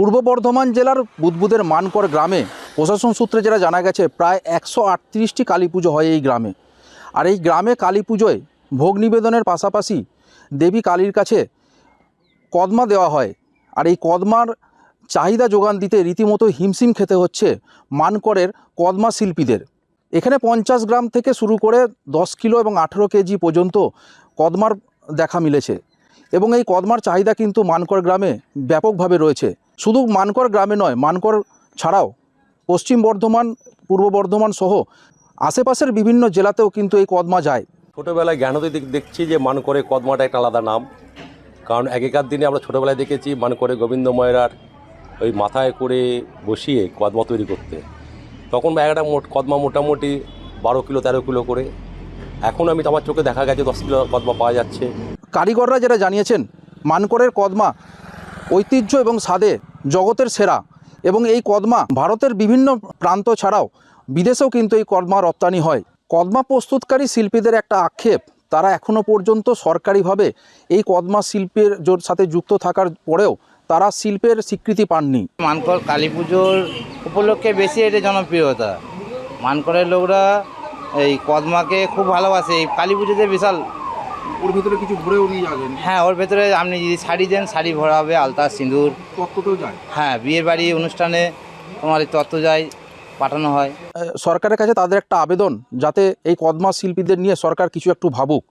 পূর্ব বর্ধমান জেলার বুদবুদের মানকর গ্রামে প্রশাসন সূত্রে যেটা জানা গেছে, প্রায় একশো আটত্রিশটি কালী পুজো হয় এই গ্রামে। আর এই গ্রামে কালী পুজোয় ভোগ নিবেদনের পাশাপাশি দেবী কালীর কাছে কদমা দেওয়া হয়। আর এই কদমার চাহিদা যোগান দিতে রীতিমতো হিমশিম খেতে হচ্ছে মানকরের কদমা শিল্পীদের। এখানে পঞ্চাশ গ্রাম থেকে শুরু করে দশ কিলো এবং আঠেরো কেজি পর্যন্ত কদমার দেখা মিলেছে। এবং এই কদমার চাহিদা কিন্তু মানকর গ্রামে ব্যাপকভাবে রয়েছে। শুধু মানকর গ্রামে নয় মানকর ছাড়াও পশ্চিম বর্ধমান পূর্ব বর্ধমান সহ আশেপাশের বিভিন্ন জেলাতেও কিন্তু এই কদমা যায়। ছোটোবেলায় জ্ঞানতে দেখছি যে মানকরে কদমাটা একটা আলাদা নাম। কারণ আগেকার দিনে আমরা ছোটোবেলায় দেখেছি মানকরে গোবিন্দ ময়রার ওই মাথায় করে বসিয়ে কদমা তৈরি করতে। তখন একটা মোট কদমা মোটামুটি বারো কিলো তেরো কিলো করে। এখন আমি আমার চোখে দেখা গেছে দশ কিলো কদমা পাওয়া যাচ্ছে। কারিগররা যেটা জানিয়েছেন মানকরের কদমা ঐতিহ্য এবং স্বাদে জগতের সেরা এবং এই কদমা ভারতের বিভিন্ন প্রান্ত ছাড়াও বিদেশেও কিন্তু এই কদমা রপ্তানি হয়। কদমা প্রস্তুতকারী শিল্পীদের একটা আক্ষেপ, তারা এখনও পর্যন্ত সরকারিভাবে এই কদমা শিল্পের জোর সাথে যুক্ত থাকার পরেও তারা শিল্পের স্বীকৃতি পাননি। মানকর কালী পুজোর উপলক্ষে বেশি এটা জনপ্রিয়তা। মানকরের লোকরা এই কদমাকে খুব ভালোবাসে। এই কালী পুজোতে বিশাল ওর ভিতরে কিছু ভরেও নিয়ে যাবেন? হ্যাঁ ওর ভেতরে আপনি যদি শাড়ি দেন শাড়ি ভরা হবে আলতা সিঁদুর। তত্ত্বতেও যায়? হ্যাঁ বিয়ের বাড়ি অনুষ্ঠানে তোমার এই তত্ত্ব যায় পাঠানো হয়। সরকারের কাছে তাদের একটা আবেদন যাতে এই কদমা শিল্পীদের নিয়ে সরকার কিছু একটু ভাবুক।